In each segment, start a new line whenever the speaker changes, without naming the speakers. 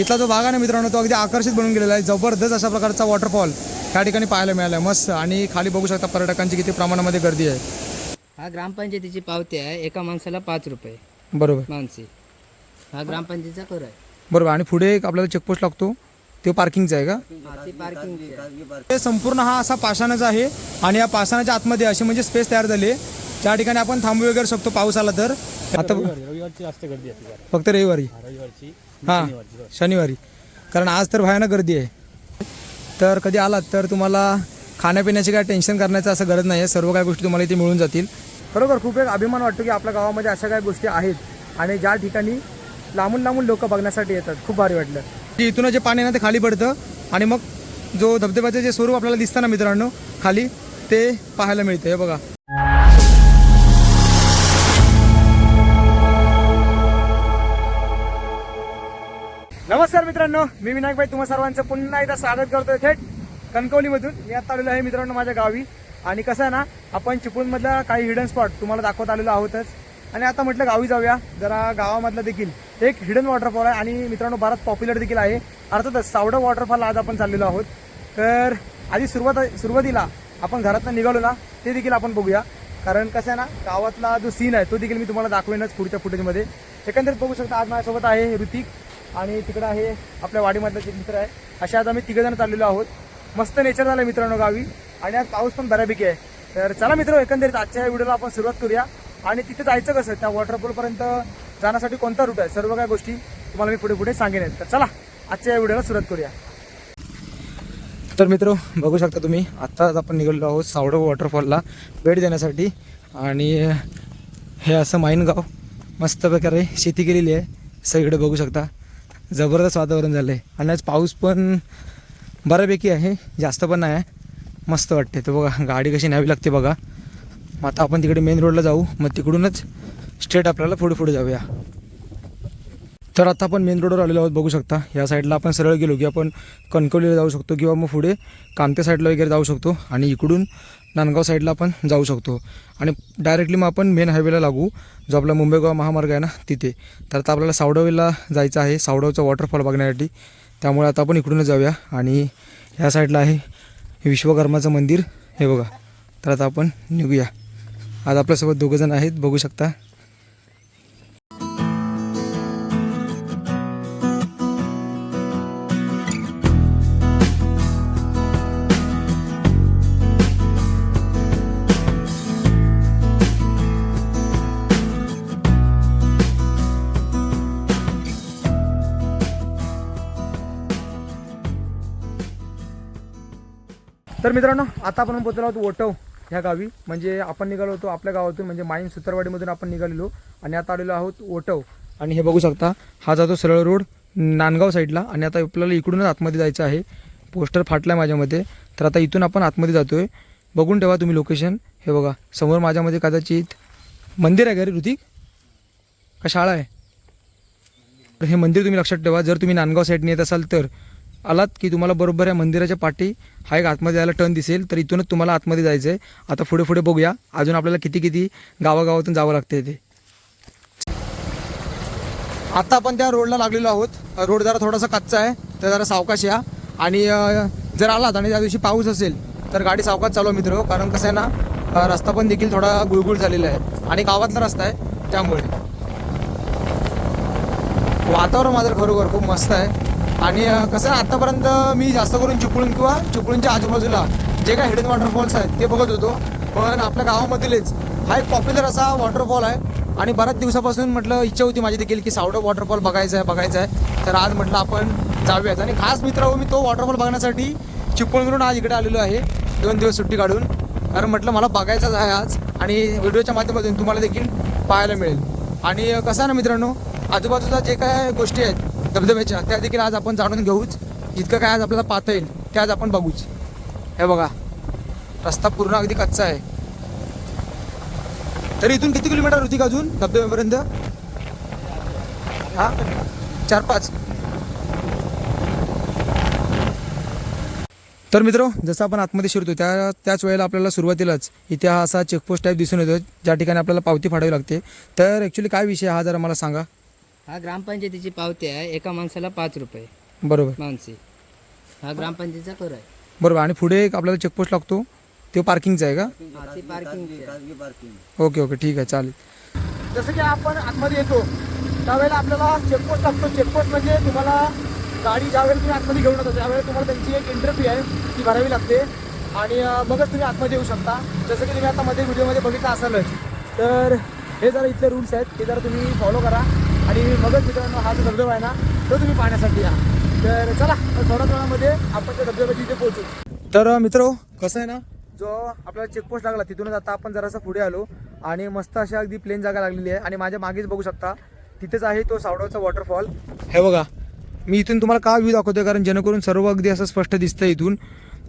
इथला जो भाग आहे ना मित्रांनो तो अगदी आकर्षित बनून गेलेला आहे. जबरदस्त अशा प्रकारचा वॉटरफॉल त्या ठिकाणी पाहायला मिळाला आहे मस्त. आणि खाली बघू शकता पर्यटकांची किती प्रमाणामध्ये गर्दी आहे.
हा ग्रामपंचायतीची पावती आहे. एका माणसाला पाच रुपये.
बरोबर.
माणसी. हा ग्रामपंचायतीचा कर आहे.
बरोबर. आणि पुढे एक आपल्याला चेकपोस्ट लागतो. ते पार्किंगचा आहे का?
हा, ती पार्किंगची आहे.
हे संपूर्ण हा असा पाषाणाचा आहे. आणि या पाषाणाच्या आतमध्ये अशी म्हणजे स्पेस तयार झाली आहे. त्या ठिकाणी आपण थांबू वगैरे शकतो पाऊस आला तर. आता
रविवारची जास्त गर्दी असते.
फक्त रविवारी.
रविवारची.
हां शनिवारी. कारण आज तर भयानक गर्दी आहे. तर कधी आलात तर तुम्हाला खाण्यापिण्याची काय टेन्शन करण्याचं असं गरज नाही आहे सर्व काही गोष्टी तुम्हाला इथे मिळून जातील. बरोबर खूप एक अभिमान वाटतो की आपल्या गावामध्ये अशा काही गोष्टी आहेत. आणि ज्या ठिकाणी लांबून लांबून लोक बघण्यासाठी येतात. खूप भारी वाटलं. की इथून जे पाणी आहे ना ते खाली पडतं. आणि मग जो धबधब्याचं जे स्वरूप आपल्याला दिसतं ना मित्रांनो खाली ते पाहायला मिळतं. हे बघा. नमस्कार मित्रांनो मी विनायक भाई तुम्हा सर्वांचं पुन्हा एकदा स्वागत करतोय थेट कणकवलीमधून. मी आता आलेलो आहे मित्रांनो माझ्या गावी. आणि कसं आहे ना आपण चिपळूणमधला काही हिडन स्पॉट तुम्हाला दाखवत आलेलो आहोतच. आणि आता म्हटलं गावी जाऊया. जरा गावामधला देखील एक हिडन वॉटरफॉल आहे. आणि मित्रांनो बराच पॉप्युलर देखील आहे. अर्थातच सावडं वॉटरफॉल आज आपण चाललेलो आहोत. तर आधी सुरुवात सुरुवातीला आपण घरातनं निघालो ना ते देखील आपण बघूया. कारण कसं आहे ना गावातला जो सीन आहे तो देखील मी तुम्हाला दाखवेनच पुढच्या फुटेजमध्ये एकंदरीत बघू शकता आज माझ्यासोबत आहे ऋतिक. आणि तिकडं आहे आपल्या वाडीमधला जे मित्र आहे. अशा आज आम्ही तिघजण चाललेलो आहोत. मस्त नेचर झालं मित्रांनो गावी. आणि आज पाऊस पण बऱ्यापैकी आहे. तर चला मित्र एकंदरीत आजच्या या व्हिडिओला आपण सुरुवात करूया. आणि तिथे जायचं कसं त्या वॉटरफॉलपर्यंत जाण्यासाठी कोणता रूट आहे? सर्व काय गोष्टी तुम्हाला मी पुढे पुढे सांगेन तर चला आजच्या या व्हिडिओला सुरुवात करूया. तर मित्र बघू शकता तुम्ही आत्ताच आपण निघालेलो आहोत सावडं वॉटरफॉलला भेट देण्यासाठी. आणि हे असं माईनगाव मस्त प्रकारे शेती केलेली आहे. सगळीकडे बघू शकता. जबरदस्त वातावरण झालं आहे आणि आज पाऊस पण बऱ्यापैकी आहे जास्त पण नाही आहे. मस्त वाटते तर बघा गाडी कशी न्यावी लागते बघा. मग आता आपण तिकडे मेन रोडला जाऊ. मग तिकडूनच स्ट्रेट आपल्याला पुढे पुढे जाऊया. तर आता आपण मेन रोडवर आलेलो आहोत बघू शकता. या साईडला आपण सरळ गेलो की आपण कणकवलीला जाऊ शकतो किंवा मग पुढे कामते साईडला वगैरे जाऊ शकतो. आणि इकडून नांदगाव साईडला आपण जाऊ शकतो. आणि डायरेक्टली मग आपण मेन हायवेला लागू जो आपला मुंबई गोवा महामार्ग आहे ना तिथे. तर आता आपल्याला सावडवेला जायचं आहे सावडवचा वॉटरफॉल बघण्यासाठी. त्यामुळे आता आपण इकडूनच जाऊया. आणि ह्या साईडला आहे विश्वकर्माचं मंदिर. हे बघा. तर आता आपण निघूया. आज आपल्यासोबत दोघंजण आहेत. बघू शकता. तर मित्रांनो आता आपण पोहोचलो आहोत ओटव ह्या गावी. म्हणजे आपण निघालो होतो आपल्या गावातून म्हणजे माईन सुतारवाडीमधून आपण निघालेलो आणि आता आलेलो आहोत ओटव आणि हे बघू शकता हा जातो सरळ रोड नांदगाव साईडला आणि आता आपल्याला इकडूनच आतमध्ये जायचं आहे. पोस्टर फाटला आहे माझ्यामध्ये तर आता इथून आपण आतमध्ये जातोय. बघून ठेवा तुम्ही लोकेशन. हे बघा समोर माझ्यामध्ये कदाचित मंदिर आहे का रे ऋतिक? का शाळा आहे? तर हे मंदिर तुम्ही लक्षात ठेवा. जर तुम्ही नांदगाव साईडने येत असाल तर. आलात की तुम्हाला बरोबर या मंदिराच्या पाठी हा एक आतमध्ये जायला टर्न दिसेल तर इथूनच तुम्हाला आतमध्ये जायचं आहे आता पुढे पुढे बघूया. अजून आपल्याला किती किती गावागावातून जावं लागतं ते. आता आपण त्या रोडला लागलेलो आहोत. रोड जरा थोडासा कच्चा आहे तर जरा सावकाश या. आणि जर आलात आणि त्या दिवशी पाऊस असेल तर गाडी सावकाश चालवा मित्र. कारण कसं आहे ना रस्ता पण देखील थोडा गुळगुळ झालेला आहे. आणि गावातला रस्ता आहे त्यामुळे. वातावरण मात्र खरोखर खूप मस्त आहे. आणि कसं आहे आतापर्यंत मी जास्त करून चिपळूण किंवा चिपळूणच्या आजूबाजूला जे काही हिडन वॉटरफॉल्स आहेत ते बघत होतो. पण आपल्या गावामधीलच हा एक पॉप्युलर असा वॉटरफॉल आहे. आणि बऱ्याच दिवसापासून म्हटलं इच्छा होती माझी देखील की सावडं वॉटरफॉल बघायचं आहे बघायचं आहे. तर आज म्हटलं आपण जाऊयात. आणि खास मित्र हो, मी तो वॉटरफॉल बघण्यासाठी चिपळूणवरून आज इकडे आलेलो आहे. दोन दिवस सुट्टी काढून. कारण म्हटलं मला बघायचंच आहे आज. आणि व्हिडिओच्या माध्यमातून तुम्हाला देखील पाहायला मिळेल. आणि कसं आहे ना मित्रांनो आजूबाजूला जे काय गोष्टी आहेत धबधब्याच्या. त्या देखील आज आपण जाणून घेऊच. जितकं काय आज आपल्याला पाहता येईल ते आज आपण बघूच. हे बघा रस्ता पूर्ण अगदी कच्चा आहे. तरी इथून किती किलोमीटर होती का अजून धबधब्यापर्यंत? हा? चार पाच. तर मित्र जसं आपण आतमध्ये शिरतो त्या त्याच वेळेला आपल्याला सुरुवातीलाच इथे हा असा चेकपोस्ट टाईप दिसून येतो ज्या ठिकाणी आपल्याला पावती फाडावी लागते. तर ॲक्च्युली काय विषय हा जरा मला सांगा.
हा ग्रामपंचायतीची पावती आहे एका माणसाला पाच रुपये.
बरोबर.
मानसी हा ग्रामपंचायतीचा कर आहे.
बरोबर आणि पुढे एक आपल्याला चेकपोस्ट लागतो ते पार्किंगचा आहे का?
हा ती पार्किंग.
ओके ओके ठीक आहे चालेल. जसं की आपण आतमध्ये येतो त्यावेळेला आपल्याला चेकपोस्ट लागतो. चेकपोस्ट म्हणजे तुम्हाला गाडी ज्यावेळेला तुम्ही आतमध्ये घेऊन येतो त्यावेळेला तुम्हाला त्यांची एक एंट्री फी आहे ती भरावी लागते. आणि अं, मगच तुम्ही आतमध्ये येऊ शकता. जसं की तुम्ही आता मध्ये व्हिडिओमध्ये बघितलं असालच. तर हे जरा इथले रूल्स आहेत ते जरा तुम्ही फॉलो करा. आणि मगच मित्रांनो हा जो धबधबा आहे ना तो तुम्ही पाहण्यासाठी या. तर चला तर थोड्या वेळामध्ये आपण त्या धबधब्याच्या इथे पोहोचू. तर मित्र कसं आहे ना जो आपला चेकपोस्ट लागला तिथूनच आता आपण जरासं पुढे आलो आणि मस्त अशा अगदी प्लेन जागा लागलेली आहे. आणि माझ्या मागेच बघू शकता तिथेच आहे तो सावडावचा वॉटरफॉल हे बघा मी इथून तुम्हाला का व्ह्यू दाखवतोय? कारण जेणेकरून सर्व अगदी असं स्पष्ट दिसतं इथून.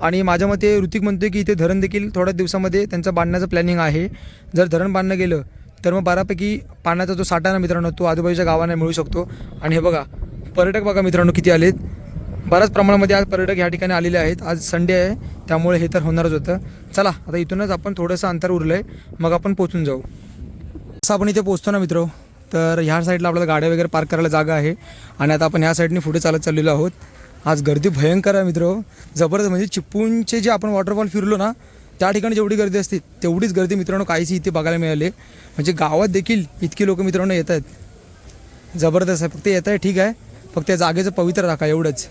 आणि माझ्या मते ऋतिक म्हणतोय की इथे धरण देखील थोड्या दिवसामध्ये त्यांचं बांधण्याचं प्लॅनिंग आहे. जर धरण बांधणं गेलं तर मग बऱ्यापैकी पाण्याचा जो साठा ना मित्रांनो तो आजूबाजूच्या गावांना मिळू शकतो. आणि हे बघा पर्यटक बघा मित्रांनो किती आलेत. बऱ्याच प्रमाणामध्ये आज पर्यटक या ठिकाणी आलेले आहेत. आज संडे आहे त्यामुळे हे तर होणारच होतं. चला आता इथूनच आपण थोडंसं अंतर उरलं आहे मग आपण पोचून जाऊ. असं आपण इथे पोचतो ना मित्र तर ह्या साईडला आपल्याला गाड्या वगैरे पार्क करायला जागा आहे. आणि आता आपण ह्या साईडने पुढे चालत चाललेलो आहोत. आज गर्दी भयंकर आहे मित्र. जबरदस्त म्हणजे चिपळूणचे जे आपण वॉटरफॉल फिरलो ना त्या ठिकाणी जेवढी गर्दी असते तेवढीच गर्दी मित्रांनो काहीशी इथे बघायला मिळाले. म्हणजे गावात देखील इतकी लोक मित्रांनो येत आहेत. जबरदस्त आहे. फक्त येत आहे ठीक आहे. फक्त या जागेचं पवित्र राखा एवढंच.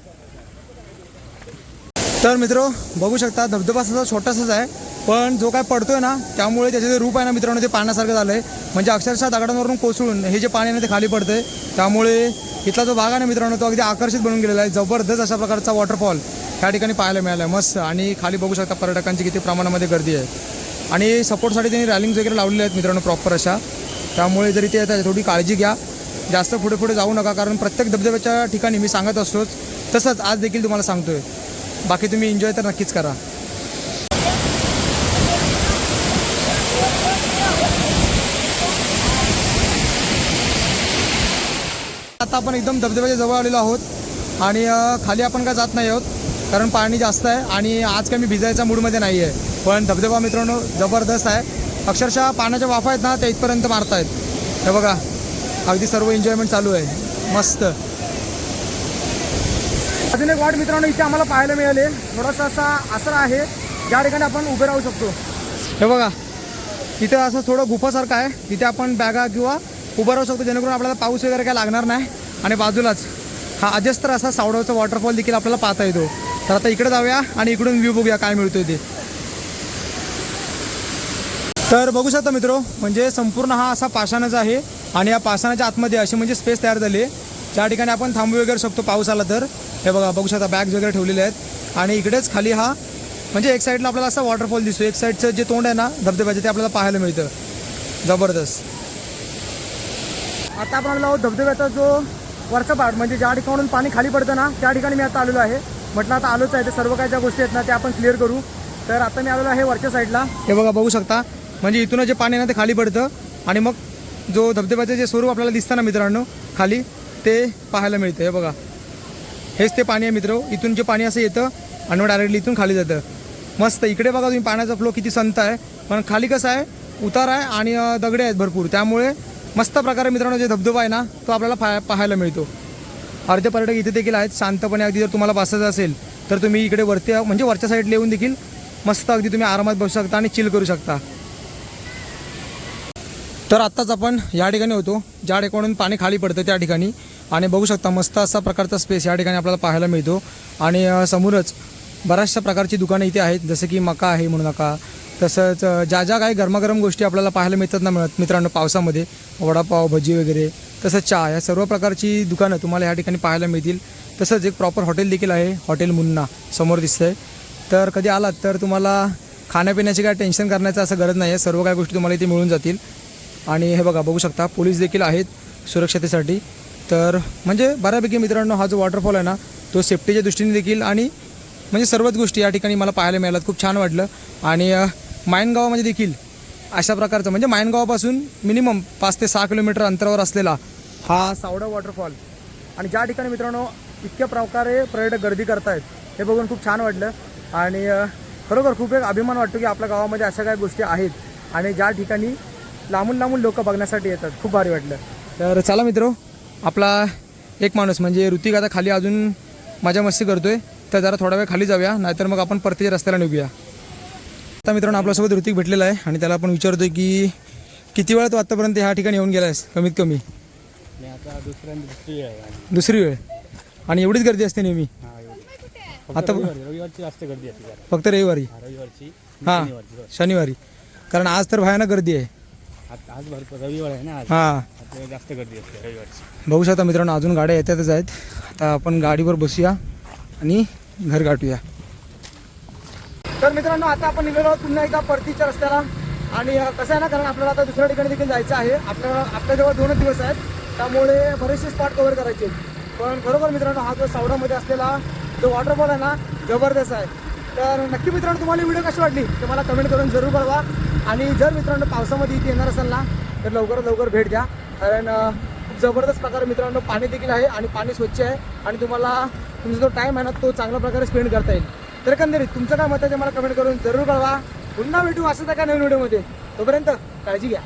तर मित्र बघू शकता धबधबा असा छोटासाच आहे. पण जो काय पडतोय ना त्यामुळे त्याचे जे रूप आहे ना मित्रांनो ते पाण्यासारखं झालं आहे म्हणजे अक्षरशः दगडांवरून कोसळून हे जे पाणी आहे ना ते खाली पडतंय. त्यामुळे इथला जो भाग आहे ना मित्रांनो तो अगदी आकर्षित बनून गेलेला आहे. जबरदस्त अशा प्रकारचा वॉटरफॉल त्या ठिकाणी पाहायला मिळालं. मस्त. आणि खाली बघू शकता पर्यटकांची किती प्रमाणामध्ये गर्दी आहे. आणि सपोर्टसाठी त्यांनी रॅलिंग्स वगैरे लावलेले आहेत मित्रांनो प्रॉपर अशा. त्यामुळे जरी ते येतात थोडी काळजी घ्या. जास्त पुढे पुढे जाऊ नका कारण प्रत्येक धबधब्याच्या ठिकाणी मी सांगत असतोच. तसंच आज देखील तुम्हाला सांगतोय. बाकी तुम्ही एन्जॉय तर नक्कीच करा. आता आपण एकदम धबधब्याच्या जवळ आलेलो आहोत. आणि खाली आपण काय जात नाही आहोत. कारण पाणी जास्त आहे आणि आज काय मी भिजायच्या मूडमध्ये नाही आहे पण धबधबा मित्रांनो जबरदस्त आहे. अक्षरशः पाण्याच्या वाफा आहेत ना त्या इथपर्यंत मारतायत. हे बघा अगदी सर्व एन्जॉयमेंट चालू आहे. मस्त. अजून एक वाट मित्रांनो इथे आम्हाला पाहायला मिळाले. थोडासा असा आसरा आहे. ज्या ठिकाणी आपण उभे राहू शकतो. हे बघा इथं असं थोडं गुफासारखं आहे. तिथे आपण बॅगा किंवा उभं राहू शकतो. जेणेकरून आपल्याला पाऊस वगैरे काय लागणार नाही. आणि बाजूलाच हा अजस्त्र असा सावडावचा वॉटरफॉल देखील आपल्याला पाहता येतो. तर आता इकडे जाऊया आणि इकडून व्ह्यू बघूया काय मिळतोय ते. तर बघू शकता मित्र म्हणजे संपूर्ण हा असा पाषाणाचा आहे आणि या पाषाणाच्या आतमध्ये अशी म्हणजे स्पेस तयार झाली आहे. ज्या ठिकाणी आपण थांबू वगैरे शकतो पाऊस आला तर. हे बघा बघू शकता बॅग्स वगैरे ठेवलेले आहेत. आणि इकडेच खाली हा म्हणजे एक साईडला आपल्याला असा वॉटरफॉल दिसतो एक साईडचं जे तोंड आहे ना धबधब्याचं ते आपल्याला पाहायला मिळतं. जबरदस्त. आता आपण आलो आहोत धबधब्याचा जो वरचा पार्ट म्हणजे ज्या ठिकाणून पाणी खाली पडतं ना त्या ठिकाणी मी आता आलेलो आहे. म्हटलं आता आलोच आहे ते सर्व काय ज्या गोष्टी आहेत ना त्या आपण क्लिअर करू. तर आता मी आलेलो आहे वरच्या साईडला हे बघा बघू शकता. म्हणजे इथून जे पाणी आहे ना ते खाली पडतं. आणि मग जो धबधब्याचं जे स्वरूप आपल्याला दिसतं ना मित्रांनो खाली ते पाहायला मिळतं. हे बघा. हेच ते पाणी आहे मित्र. इथून जे पाणी असं येतं आणि मग डायरेक्टली इथून खाली जातं. मस्त. इकडे बघा तुम्ही पाण्याचा फ्लो किती संत आहे. पण खाली कसं आहे उतार आहे आणि दगडे आहेत भरपूर. त्यामुळे मस्त प्रकारे मित्रांनो जे धबधबा आहे ना तो आपल्याला पाहायला मिळतो. अर्धे पर्यटक इथे देखील आहेत. शांतपणे अगदी जर तुम्हाला बसायचं असेल तर तुम्ही इकडे वरती म्हणजे वरच्या साईडला येऊन देखील मस्त अगदी तुम्ही आरामात बसू शकता आणि चिल करू शकता. तर आत्ताच आपण या ठिकाणी होतो ज्या ठिकाणून पाणी खाली पडतं त्या ठिकाणी. आणि बघू शकता मस्त असा प्रकारचा स्पेस या ठिकाणी आपल्याला पाहायला मिळतो. आणि समोरच बऱ्याचशा प्रकारची दुकानं इथे आहेत जसं की मका आहे म्हणू नका. तसंच ज्या ज्या काही गरमागरम गोष्टी आपल्याला पाहायला मिळतात ना मिळत मित्रांनो पावसामध्ये वडापाव भजी वगैरे तसंच चहा या सर्व प्रकारची दुकानं तुम्हाला या ठिकाणी पाहायला मिळतील. तसंच एक प्रॉपर हॉटेल देखील आहे हॉटेल मुन्ना समोर दिसतंय. तर कधी आलात तर तुम्हाला खाण्यापिण्याची काय टेन्शन करण्याचं असं गरज नाही आहे सर्व काही गोष्टी तुम्हाला इथे मिळून जातील. आणि हे बघा बघू शकता पोलीस देखील आहेत सुरक्षतेसाठी. तर म्हणजे बऱ्यापैकी मित्रांनो हा जो वॉटरफॉल आहे ना तो सेफ्टीच्या दृष्टीने देखील आणि म्हणजे सर्वच गोष्टी या ठिकाणी मला पाहायला मिळाल्यात. खूप छान वाटलं. आणि मायनगावामध्ये देखील अशा प्रकारचं. म्हणजे मायनगावापासून मिनिमम पाच ते सहा किलोमीटर अंतरावर असलेला हा सावडा वॉटरफॉल आणि ज्या ठिकाणी मित्रांनो इतक्या प्रकारे पर्यटक गर्दी करतायत हे बघून खूप छान वाटलं. आणि खरोखर खूप एक अभिमान वाटतो की आपल्या गावामध्ये अशा काही गोष्टी आहेत. आणि ज्या ठिकाणी लांबून लांबून लोक बघण्यासाठी येतात खूप भारी वाटलं. तर चला मित्रो आपला एक माणूस म्हणजे ऋतिक आता खाली अजून मजा मस्ती करतोय. तर जरा थोडा वेळ खाली जाऊया नाहीतर मग आपण परतीच्या रस्त्याला निघूया. आता मित्रांनो आपल्यासोबत ऋतिक भेटलेला आहे आणि त्याला आपण विचारतोय की किती वेळा तू आत्तापर्यंत ह्या ठिकाणी येऊन गेलायस कमीत कमी?
आणि आता दुसऱ्यांदा दुसरी वेळ आहे. आणि
दुसरी वेळ. आणि एवढीच गर्दी असते नेहमी?
हा एवढी. फक्त
आता-
रविवारी रविवारची जास्त गर्दी असते जरा
फक्त रविवारी?
हा, रविवारची.
हां
शनिवारची बस.
शनिवारी. कारण आज तर भयानक गर्दी आहे.
आज आज भरपूर रविवार आहे ना आज.
हां.
आता जास्त गर्दी असते रविवारची.
बघू शकता मित्रांनो अजून गाड्या येतातच आहेत. आता आपण गाडीवर बसूया आणि घर गाठूया. तर मित्रांनो आता आपण निघालो आहोत पुन्हा एकदा परतीच्या रस्त्याला. आणि कसं आहे ना कारण आपल्याला आता दुसऱ्या ठिकाणी देखील जायचं आहे. आपल्याला आपल्याजवळ दोनच दिवस आहेत. त्यामुळे बरेचसे स्पॉट कव्हर करायचे पण बरोबर मित्रांनो हा जो सावडामध्ये असलेला जो वॉटरफॉल आहे ना जबरदस्त आहे. तर नक्की मित्रांनो तुम्हाला व्हिडिओ कशी वाटली ते मला कमेंट करून जरूर कळवा. आणि जर मित्रांनो पावसामध्ये इथे येणार असाल ना तर लवकरात लवकर भेट द्या. कारण खूप जबरदस्त प्रकारे मित्रांनो पाणी देखील आहे आणि पाणी स्वच्छ आहे. आणि तुम्हाला तुमचा जो टाईम आहे ना तो चांगल्या प्रकारे स्पेंड करता येईल. तर एकंदरीत तुमचं काय मत आहे ते मला कमेंट करून जरूर कळवा. पुन्हा भेटू असं त्या नवीन व्हिडिओमध्ये तोपर्यंत काळजी घ्या.